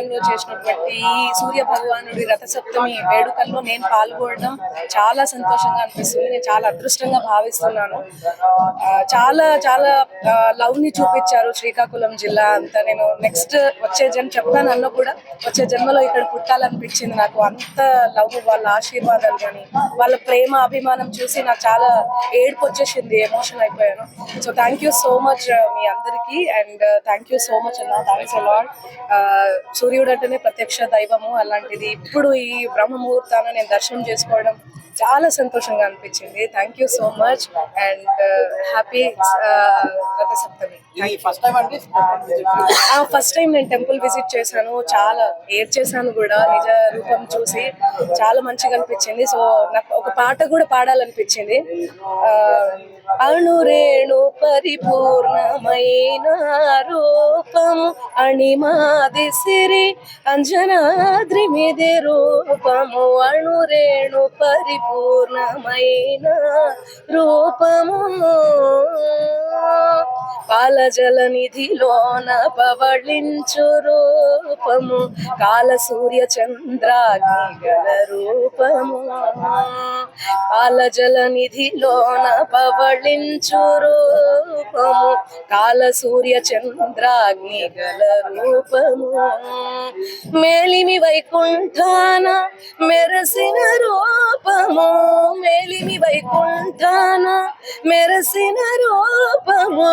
ఆలయంలో చేసినటువంటి ఈ సూర్య భగవానుడి రథసప్తమి వేడుకల్లో నేను పాల్గొనడం చాలా సంతోషంగా అనిపిస్తుంది. నేను చాలా అదృష్టంగా భావిస్తున్నాను. చాలా చాలా లవ్ని చూపించారు శ్రీకాకుళం జిల్లా అంతా. నేను నెక్స్ట్ వచ్చే జన్మ చెప్తాను అన్న కూడా వచ్చే జన్మలో ఇక్కడ పుట్టాలనిపించింది. నాకు అంత లవ్ వాళ్ళ ఆశీర్వాదాలు కానీ వాళ్ళ ప్రేమ అభిమానం చూసి నాకు చాలా ఏడుపు వచ్చేసింది ఎమోషన్ అయిపోయాను. So thank you so much మీ అందరికీ. And thank you so much అన్న. థ్యాంక్స్ అలాడ్ సూర్యుడు అంటేనే ప్రత్యక్ష దైవము అలాంటిది. ఇప్పుడు ఈ బ్రహ్మముహూర్తాన్ని నేను దర్శనం చేసుకోవడం చాలా సంతోషంగా అనిపించింది. Thank you so much and happy Rathasaptami first time first time నేను టెంపుల్ విజిట్ చేశాను. చాలా ఏడ్ చేశాను కూడా. నిజ రూపం చూసి చాలా మంచిగా అనిపించింది. సో నాకు ఒక పాట కూడా పాడాలనిపించింది. అణురేణు పరిపూర్ణమైన రూపము అణిమాది సిరి అంజనాద్రి మీది రూపము. అణురేణు పరిపూర్ణమైన రూపము. పాలజల నిధిలోన పవళించు రూపము కాల సూర్య చంద్రాగ్ని గల రూపము. పాలజల నిధిలోన పవళించు రూపము కాల సూర్య చంద్రాగ్నిగల రూపము. మేలిమి వైకుంఠాన మెరసిన రూపము. దేవి వైకుంఠాన మెరసిన రూపము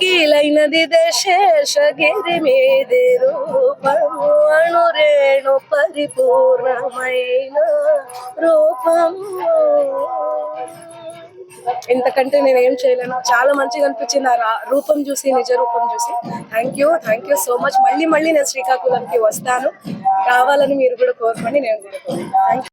కీలైనది దశేషగిరి మీది రూపము అణురేణు పరిపూర్ణమైన రూపము. ఇంతకంటే నేను ఏం చేయలేను. చాలా మంచిగా అనిపించింది ఆ రూపం చూసి నిజ రూపం చూసి. Thank you thank you so much మళ్ళీ మళ్ళీ నేను శ్రీకాకుళంకి వస్తాను. రావాలని మీరు కూడా కోరుకోండి నేను కూడా కోరుకుంటాను. థ్యాంక్